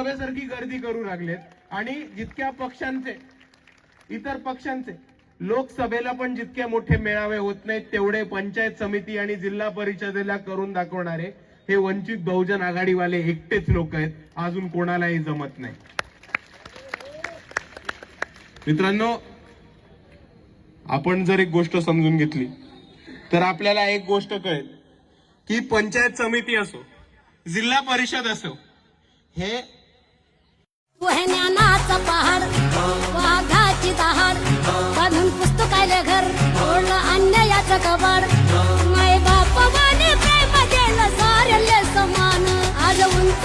सभेसारखी गर्दी करू लागलेत. आणि जितक्या पक्षांचे इतर पक्षांचे लोकसभेला पण जितके मोठे मेळावे होत नाहीत तेवढे पंचायत समिती आणि जिल्हा परिषदेला करून दाखवणारे हे वंचित बहुजन आघाडीवाले एकटेच लोक आहेत. अजून कोणालाही जमत नाही. मित्रांनो आपण जर एक गोष्ट समजून घेतली तर आपल्याला एक गोष्ट कळेल की पंचायत समिती असो जिल्हा परिषद असो हे पहाड वाघाची दहाड बांधून पुस्तकाले घर ओढलं अन्यायाचं कबाड. माय बाप प्रेम दिलं सारे समान. आज उंच